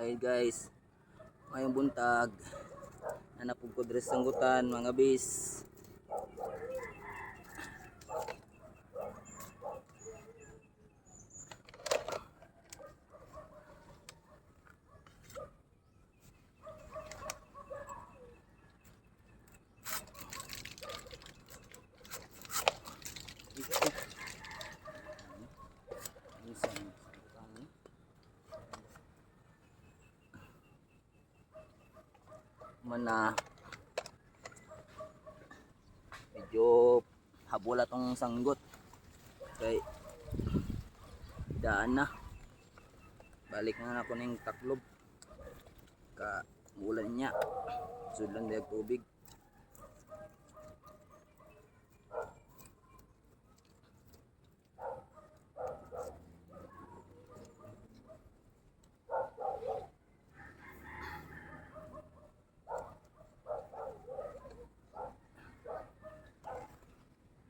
Okay guys, ngayong buntag, nanapog ko dress sanggutan mga bis. Mana medyo habula tong sanggot. Kay daan na. Balik na na ako ng taklob. Ka ulan niya. Sudlan day tubig